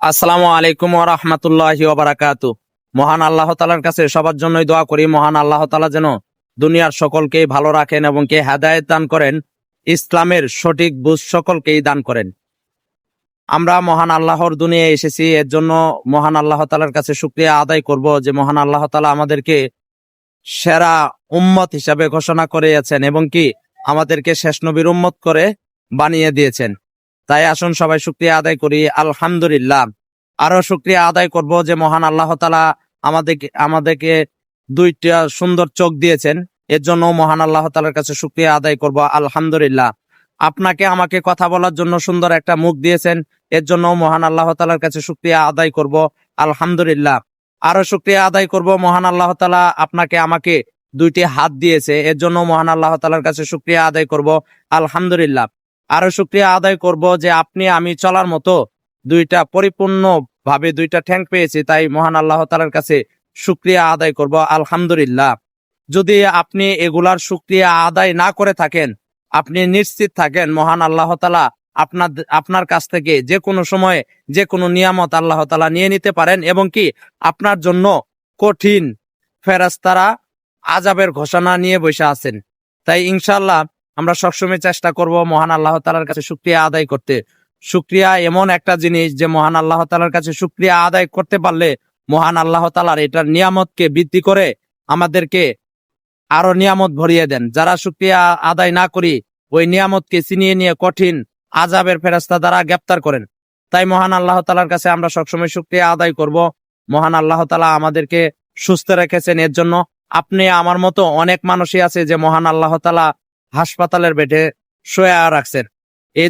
আসসালামু আলাইকুম ওয়া রাহমাতুল্লাহি ওয়া বারাকাতু মহান আল্লাহ তাআলার কাছে সবার জন্যই দোয়া করি, মহান আল্লাহ তাআলা যেন দুনিয়ার সকলকেই ভালো রাখেন এবং কে হেদায়েত দান করেন, ইসলামের সঠিক বুঝ সকলকেই দান করেন। আমরা মহান আল্লাহর দুনিয়ায় এসেছি, এর জন্য মহান আল্লাহ তাআলার কাছে শুকরিয়া আদায় করব যে মহান আল্লাহ তাআলা আমাদেরকে সেরা উম্মত হিসাবে ঘোষণা করেছেন এবং কি আমাদেরকে শেষ নবীর উম্মত করে বানিয়ে দিয়েছেন। তাই আসুন সবাই শুক্রিয়া আদায় করি। আলহামদুলিল্লাহ। আরও শুক্রিয়া আদায় করব যে মহান আল্লাহ তালা আমাদেরকে আমাদেরকে দুইটা সুন্দর চোখ দিয়েছেন। এর জন্য মহান আল্লাহ তালার কাছে শুক্রিয়া আদায় করব। আলহামদুলিল্লাহ। আপনাকে আমাকে কথা বলার জন্য সুন্দর একটা মুখ দিয়েছেন। এর জন্য মহান আল্লাহ তালার কাছে শুক্রিয়া আদায় করব। আলহামদুলিল্লাহ। আরও শুক্রিয়া আদায় করব মহান আল্লাহ তালা আপনাকে আমাকে দুইটি হাত দিয়েছে। এর জন্য মহান আল্লাহ তালার কাছে শুক্রিয়া আদায় করব। আলহামদুলিল্লাহ। আরও শুক্রিয়া আদায় করব যে আপনি আমি চলার মতো দুইটা পরিপূর্ণ ভাবে দুইটা ঠ্যাং পেয়েছি, তাই মহান আল্লাহ তালার কাছে শুক্রিয়া আদায় করব। আলহামদুলিল্লাহ। যদি আপনি এগুলার শুক্রিয়া আদায় না করে থাকেন, আপনি নিশ্চিত থাকেন মহান আল্লাহ তালা আপনার আপনার কাছ থেকে যে কোনো সময়ে যে কোনো নিয়ামত আল্লাহ তালা নিয়ে নিতে পারেন এবং কি আপনার জন্য কঠিন ফেরাস্তারা আজাবের ঘোষণা নিয়ে বসে আছেন। তাই ইনশাল্লাহ আমরা সবসময় চেষ্টা করব মহান আল্লাহ তালার কাছে শুক্রিয়া আদায় করতে। শুক্রিয়া এমন একটা জিনিস যে মহান আল্লাহ তালার কাছে শুক্রিয়া আদায় করতে পারলে মহান আল্লাহ তালার এটার নিয়ামতকে বৃদ্ধি করে আমাদেরকে আরও নিয়ামত ভরিয়ে দেন। যারা শুক্রিয়া আদায় না করি, ওই নিয়ামতকে চিনিয়ে নিয়ে কঠিন আজাবের ফেরাস্তা দ্বারা গ্রেপ্তার করেন। তাই মহান আল্লাহ তালার কাছে আমরা সবসময় শুক্রিয়া আদায় করব। মহান আল্লাহ তালা আমাদেরকে সুস্থ রেখেছেন। এর জন্য আপনি আমার মতো অনেক মানুষই আছে যে মহান আল্লাহ তালা হাসপাতালের বেডে শুয়ে রাখছেন। এই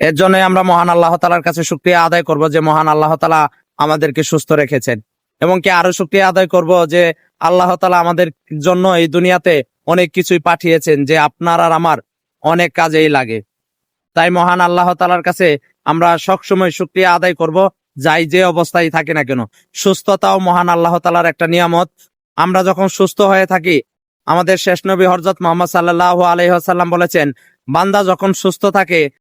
এর জন্য আমরা মহান আল্লাহ তালার কাছে শুক্রিয়া আদায় করব যে মহান আল্লাহ তালা আমাদেরকে সুস্থ রেখেছেন। এবং কি আরও শুক্রিয়া আদায় করব যে আল্লাহ তালা আমাদের জন্য এই দুনিয়াতে অনেক কিছুই পাঠিয়েছেন যে আপনার আর আমার অনেক কাজেই লাগে। তাই মহান আল্লাহ তালার কাছে আমরা সবসময় শুক্রিয়া আদায় করব, যাই যে অবস্থায় থাকি না কেন। সুস্থতাও মহান আল্লাহ তালার একটা নিয়ামত। আমরা যখন সুস্থ হয়ে থাকি আমাদের শেষ নবী হরজত মোহাম্মদ সাল্লাহ আলহাসাল্লাম বলেছেন বান্দা যখন সুস্থ থাকে